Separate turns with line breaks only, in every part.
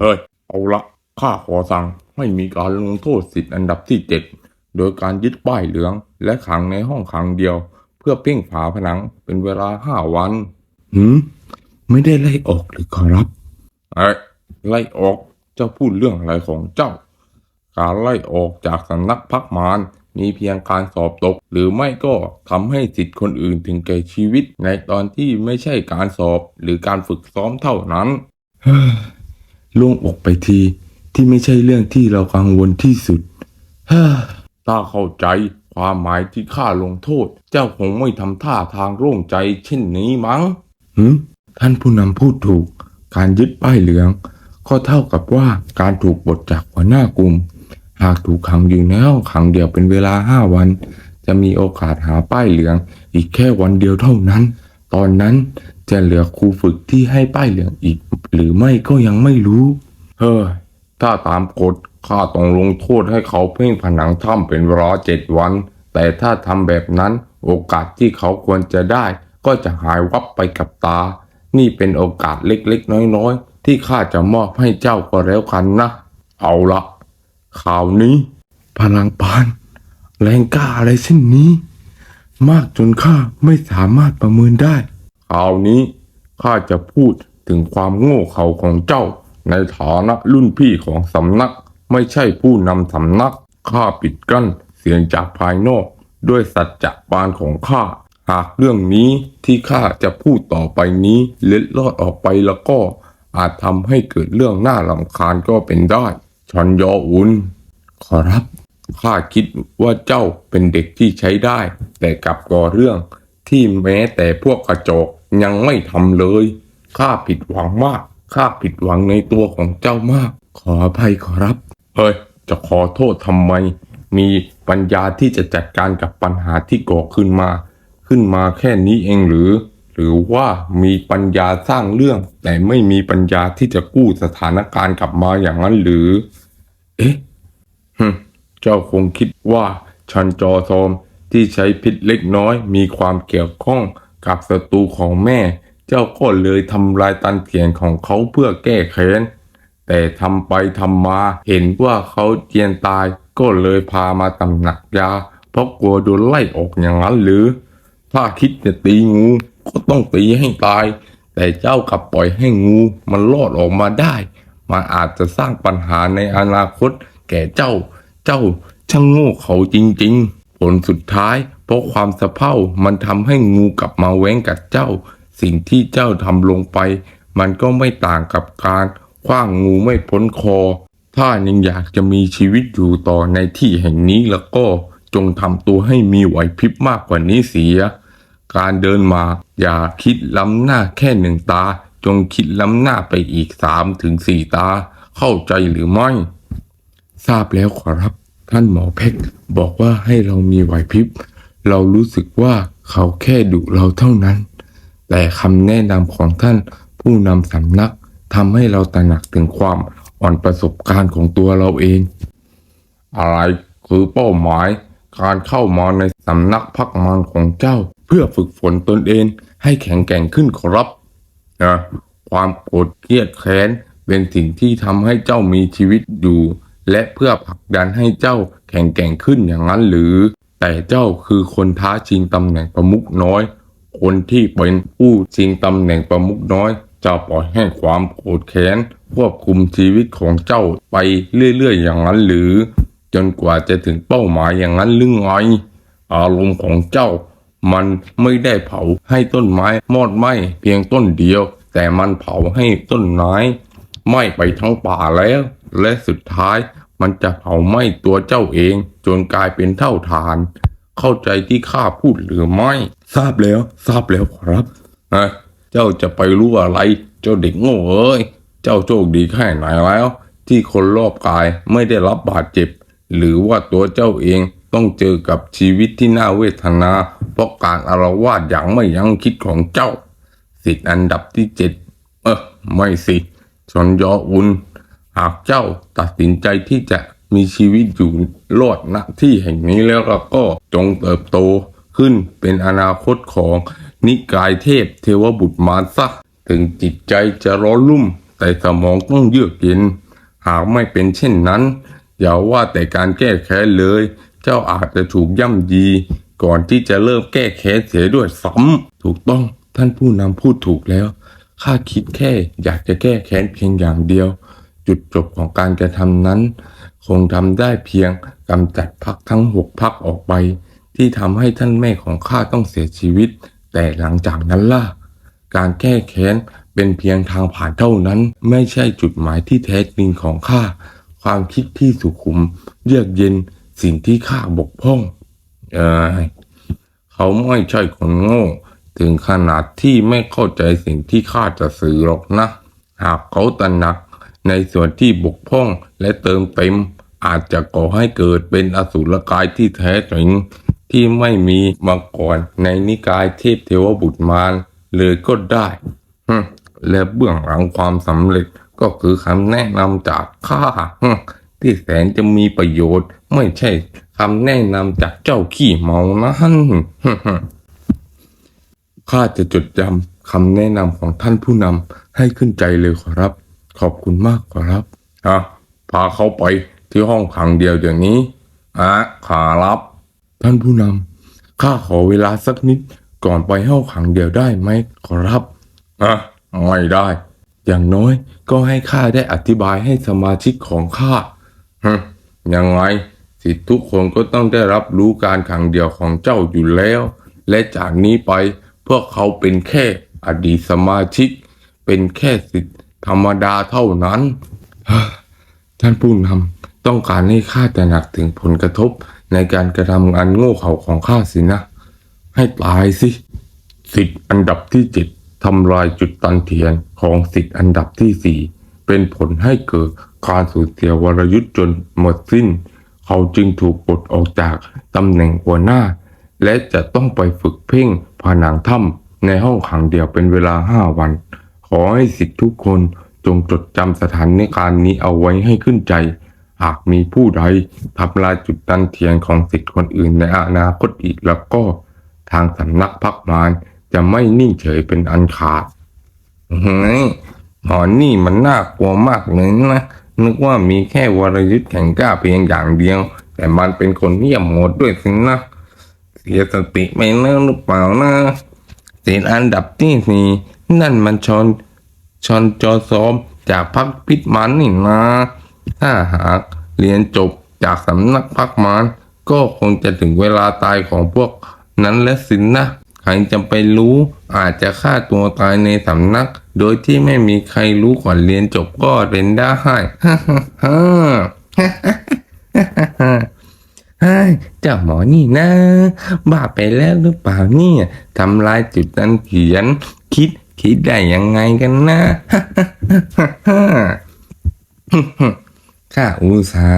เฮ้ย เอาละข้าขอสั่งให้มีการลงโทษสิทธิ์อันดับที่เจ็ดโดยการยึดป้ายเหลือง และขังในห้องขังเดียว เพื่อเพ่งฝาผนังเป็นเวลาห้าวัน หืม ไม่ได้ไล่ออกหรือขอรับเอ้ยไล่ออกเจ้าพูดเรื่องอะไรของเจ้า การไล่ออกจากสำนักพักมารมีเพียงการสอบตก หรือไม่ก็ทำให้สิทธิ์คนอื่นถึงแก่ชีวิตในตอนที่ไม่ใช่การสอบหรือการฝึกซ้อมเท่านั้น ล่งอกไปทีที่ไม่ใช่เรื่องที่เรากังวลที่สุดฮ้ยถ้าเข้าใจความหมายที่ข้าลงโทษ เจ้าคงไม่ทำท่าทางโล่งใจเช่นนี้มั้งหืมท่านผู้นำพูดถูก การยึดป้ายเหลือง ก็เท่ากับว่าการถูกปลดจากหัวหน้ากลุ่ม หากถูกขังอยู่ในห้องขังเดียวเป็นเวลาห้าวัน จะมีโอกาสหาป้ายเหลือง อีกแค่วันเดียวเท่านั้น ตอนนั้น จะเหลือครูฝึกที่ให้ป้ายเหลืองอีก หรือไม่ก็ยังไม่รู้เฮ้ยถ้าตามกฎข้าต้องลงโทษให้เขาเพ่งผนังถ้ำเป็นเวลาเจ็ดวัน แต่ถ้าทำแบบนั้นโอกาสที่เขาควรจะได้ ก็จะหายวับไปกับตา นี่เป็นโอกาสเล็กๆ น้อยๆ ที่ข้าจะมอบให้เจ้าก็แล้วกันนะ เอาละข่าวนี้ พลังปาน แรงกล้าอะไรเช่นนี้ มากจนข้าไม่สามารถประเมินได้ ข่าวนี้ข้าจะพูดถึงความโง่เขลาของเจ้า ในฐานะรุ่นพี่ของสำนัก ไม่ใช่ผู้นำสำนักข้าปิดกั้นเสียงจากภายนอก ด้วยสัจจะปานของข้า หากเรื่องนี้ที่ข้าจะพูดต่อไปนี้เล็ดลอดออกไปแล้วก็ อาจทำให้เกิดเรื่องน่ารำคาญก็เป็นได้ชันยออุนขอรับข้าคิดว่าเจ้าเป็นเด็กที่ใช้ได้ แต่กลับก่อเรื่อง ที่แม้แต่พวกกระจอกยังไม่ทำเลย ข้าผิดหวังมาก ข้าผิดหวังในตัวของเจ้ามาก ขออภัยขอรับ เฮ้ย จะขอโทษทำไม มีปัญญาที่จะจัดการกับปัญหาที่ก่อขึ้นมา ขึ้นมาแค่นี้เองหรือ หรือว่ามีปัญญาสร้างเรื่อง แต่ไม่มีปัญญาที่จะกู้สถานการณ์กลับมาอย่างนั้นหรือ เอ๊ะเจ้าคงคิดว่าชันจอโซม ที่ใช้พิษเล็กน้อยมีความเกี่ยวข้องกับศัตรูของแม่ เจ้าก็เลยทำลายตันเถียนของเขาเพื่อแก้แค้น แต่ทำไปทำมาเห็นว่าเขาเจียนตายก็เลยพามาตำหนักยา เพราะกลัวโดนไล่ออกอย่างนั้นหรือ ถ้าคิดจะตีงูก็ต้องตีให้ตาย แต่เจ้ากลับปล่อยให้งูมันรอดออกมาได้ มันอาจจะสร้างปัญหาในอนาคตแก่เจ้า เจ้าช่างโง่เขาจริง ๆ ลสุดท้าย เพราะความสะเพร่ามันทำให้งูกลับมาแว้งกัดเจ้า สิ่งที่เจ้าทำลงไป มันก็ไม่ต่างกับการคว้างงูไม่พ้นคอ ถ้ายังอยากจะมีชีวิตอยู่ต่อในที่แห่งนี้แล้วก็จงทำตัวให้มีไหวพริบมากกว่านี้เสีย การเดินมาอย่าคิดล้ำหน้าแค่หนึ่งตา จงคิดล้ำหน้าไปอีกสามถึงสี่ตา เข้าใจหรือไม่ ทราบแล้วขอรับ ท่านหมอเพชรบอกว่าให้เรามีไหวพริบ เรารู้สึกว่าเขาแค่ดุเราเท่านั้น แต่คำแนะนำของท่านผู้นำสำนักทำให้เราตระหนักถึงความอ่อนประสบการณ์ของตัวเราเอง อะไรคือเป้าหมาย การเข้ามาในสำนักพักมารของเจ้า เพื่อฝึกฝนตนเองให้แข็งแกร่งขึ้นขอรับนะความโกรธเกลียดแค้นเป็นสิ่งที่ทำให้เจ้ามีชีวิตอยู่ และเพื่อผลักดันให้เจ้าแข็งแกร่งขึ้นอย่างนั้นหรือ แต่เจ้าคือคนท้าชิงตำแหน่งประมุขน้อย คนที่เป็นผู้ชิงตำแหน่งประมุขน้อย จะปล่อยให้ความโกรธแค้นควบคุมชีวิตของเจ้าไปเรื่อย ๆ อย่างนั้นหรือ จนกว่าจะถึงเป้าหมายอย่างนั้นหรือไงอารมณ์ของเจ้า มันไม่ได้เผาให้ต้นไม้มอดไหมเพียงต้นเดียว แต่มันเผาให้ต้นไม้ไหม้ไปทั้งป่าแล้ว และสุดท้ายมันจะเผาไหม้ตัวเจ้าเอง จนกลายเป็นเท่าฐาน เข้าใจที่ข้าพูดหรือไม่ ทราบแล้ว ทราบแล้วครับเอ้ยเจ้าจะไปรู้อะไร เจ้าเด็กโง่เอ้ย เจ้าโชคดีแค่ไหนแล้ว ที่คนรอบกายไม่ได้รับบาดเจ็บ หรือว่าตัวเจ้าเองต้องเจอกับชีวิตที่น่าเวทนา เพราะการอารวาสอย่างไม่ยั้งคิดของเจ้า สิทธิ์อันดับที่เจ็ดเออไม่สิชนยออุน หากเจ้าตัดสินใจที่จะมีชีวิตอยู่รอดณที่แห่งนี้แล้วก็จงเติบโตขึ้นเป็นอนาคตของนิกายเทพเทวบุตรมารซะถึงจิตใจจะร้อนรุ่มแแต่สมองต้องเยือกเย็น หากไม่เป็นเช่นนั้น อย่าว่าแต่การแก้แค้นเลย เจ้าอาจจะถูกย่ำยี ก่อนที่จะเริ่มแก้แค้นเสียด้วยซ้ำถูกต้องท่านผู้นำพูดถูกแล้วข้าคิดแค่อยากจะแก้แค้นเพียงอย่างเดียว จุดจบของการกระทำนั้น คงทำได้เพียงกำจัดพักทั้งหกพักออกไป ที่ทำให้ท่านแม่ของข้าต้องเสียชีวิต แต่หลังจากนั้นล่ะ การแก้แค้นเป็นเพียงทางผ่านเท่านั้น ไม่ใช่จุดหมายที่แท้จริงของข้าความคิดที่สุขุม เยือกเย็นสิ่งที่ข้าบกพร่อง เออเขาไม่ใช่คนโง่ ถึงขนาดที่ไม่เข้าใจสิ่งที่ข้าจะสื่อหรอกนะ หากเขาตระหนัก ในส่วนที่บกพร่องและเติมเต็ม อาจจะก่อให้เกิดเป็นอสุรกายที่แท้จริงที่ไม่มีมาก่อนในนิกายเทพเทวบุตรมารเลยก็ได้และเบื้องหลังความสำเร็จก็คือคำแนะนำจากข้าที่แสนจะมีประโยชน์ ไม่ใช่คำแนะนำจากเจ้าขี้เมานั้นข้าจะจดจำคำแนะนำของท่านผู้นำให้ขึ้นใจเลยขอรับ ขอบคุณมากขอรับอะพาเขาไปที่ห้องขังเดียวเดี๋ยวนี้อะขารับ ท่านผู้นำข้าขอเวลาสักนิดก่อนไปห้องขังเดียวได้ไหมขอรับอะไม่ได้ อย่างน้อยก็ให้ข้าได้อธิบายให้สมาชิกของข้าฮึยังไงสิทธิทุกคนก็ต้องได้รับรู้การขังเดียวของเจ้าอยู่แล้ว และจากนี้ไปพวกเขาเป็นแค่อดีตสมาชิก เป็นแค่สิทธิ ธรรมดาเท่านั้น ท่านผู้นำต้องการให้ข้าตระหนักถึงผลกระทบในการกระทำงานโง่เขลาของข้าสินะ ให้ตายสิสิทธิ์อันดับที่เจ็ดทำลายจุดตันเทียนของสิทธิ์อันดับที่สี่เป็นผลให้เกิดการสูญเสียวรยุทธ์จนหมดสิ้น เขาจึงถูกปลดออกจากตำแหน่งหัวหน้า และจะต้องไปฝึกเพ่งผนังถ้ำในห้องขังเดียวเป็นเวลาห้าวัน ขอให้สิทธิทุกคนจงจดจำสถานการณ์นี้เอาไว้ให้ขึ้นใจ หากมีผู้ใดทำลายจุดตันเทียนของสิทธิคนอื่นในอนาคตอีกแล้วก็ ทางสำนักพักมารจะไม่นิ่งเฉยเป็นอันขาดเฮ้ยหมอนี่มันน่ากลัวมากเลยนะ นึกว่ามีแค่วรยุทธ์แข่งกล้าเพียงอย่างเดียว แต่มันเป็นคนเงียบโหดด้วยสินะ เสียสติไปแล้วหรือเปล่านะเสิทธิ์อันดับที่สี่ นั่นมันชอนชอนจอซอมจากพักพิษมันนี่นะ ถ้าหากเรียนจบจากสำนักพักมารก็คงจะถึงเวลาตายของพวกนั้นและสินนะใครจะไปรู้อาจจะฆ่าตัวตายในสำนัก โดยที่ไม่มีใครรู้ก่อนเรียนจบก็เป็นได้ฮ่าฮ่าฮ่าฮ่าฮ่าฮ้ยเจ้าหมอนี่นะ บ้าไปแล้วหรือเปล่าเนี่ยทำลายจุดนั้นเขียน คิด คิดได้ยังไงกันนะข้าอุตสา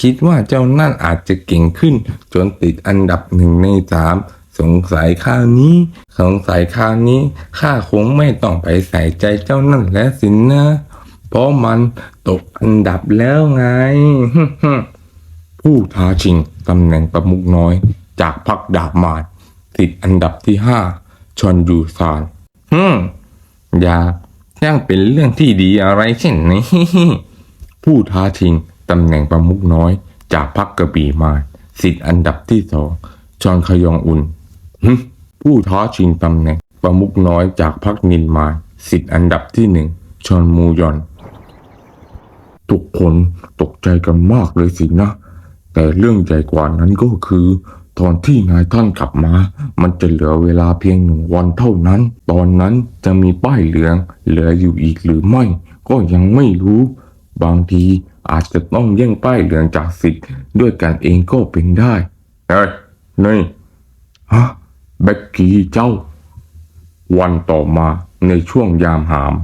คิดว่าเจ้านั่นอาจจะเก่งขึ้น จนติดอันดับหนึ่งในสามสงสัยคราวนี้ สงสัยคราวนี้ข้าคงไม่ต้องไปใส่ใจเจ้านั่นแล้วสินนะ เพราะมันตกอันดับแล้วไง ผู้ท้าชิงตำแหน่งประมุขน้อย จากพรรคดาบมารติดอันดับที่ห้าชอนยูซานฮึ อย่าช่างเป็นเรื่องที่ดีอะไรเช่นนี้ ผู้ท้าชิงตำแหน่งประมุขน้อย จากพรรคกระบี่มาสิทธิ์อันดับที่สองชอนขยองอุ่นผู้ท้าชิงตำแหน่งประมุขน้อยจากพรรคนินมาสิทธิ์อันดับที่หนึ่งชอนมูยอน ทุกคนตกใจกันมากเลยสินะ แต่เรื่องใหญ่กว่านั้นก็คือ ตอนที่นายท่านกลับมา มันจะเหลือเวลาเพียงหนึ่งวันเท่านั้น ตอนนั้นจะมีป้ายเหลือง เหลืออยู่อีกหรือไม่ ก็ยังไม่รู้ บางทีอาจจะต้องแย่งป้ายเหลืองจากสิทธิ์ด้วยกันเองก็เป็นได้เฮ้ยนี่ฮะเบกกี้เจ้า วันต่อมาในช่วงยามหาม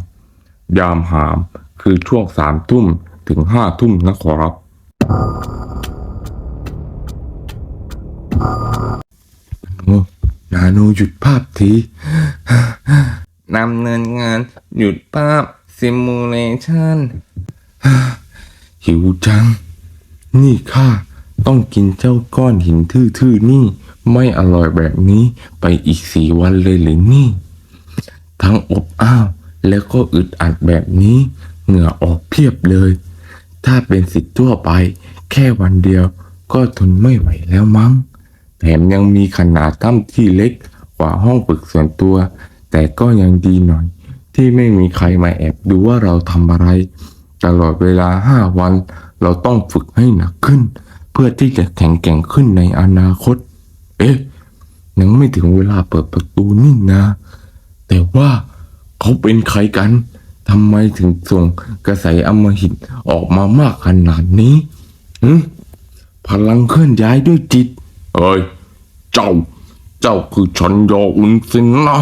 ยามหามคือช่วงสามทุ่มถึงห้าทุ่มนะขอรับ นาโนหยุดภาพทีนำเนินงานหยุดภาพซิมูเลชันหิวจัง นี่ข้าต้องกินเจ้าก้อนหินทื่อๆนี่ ไม่อร่อยแบบนี้ไปอีกสี่วันเลยหรือนี่ ทั้งอบอ้าว แล้วก็อึดอัดแบบนี้ เหงื่อออกเพียบเลย ถ้าเป็นสิทธิ์ทั่วไป แค่วันเดียวก็ทนไม่ไหวแล้วมั้ง แถมยังมีขนาดถ้ำที่เล็กกว่าห้องฝึกส่วนตัว แต่ก็ยังดีหน่อย ที่ไม่มีใครมาแอบดูว่าเราทำอะไร ตลอดเวลาห้าวัน เราต้องฝึกให้หนักขึ้น เพื่อที่จะแข็งแกร่งขึ้นในอนาคต เอ๊ะ ยังไม่ถึงเวลาเปิดประตูนี่นะ แต่ว่าเขาเป็นใครกันทำไมถึงส่งกระแสอมหิตออกมามากขนาดนี้หึพลังเคลื่อนย้ายด้วยจิต เอ้ย เจ้า เจ้าคือชันยออุนสินนะ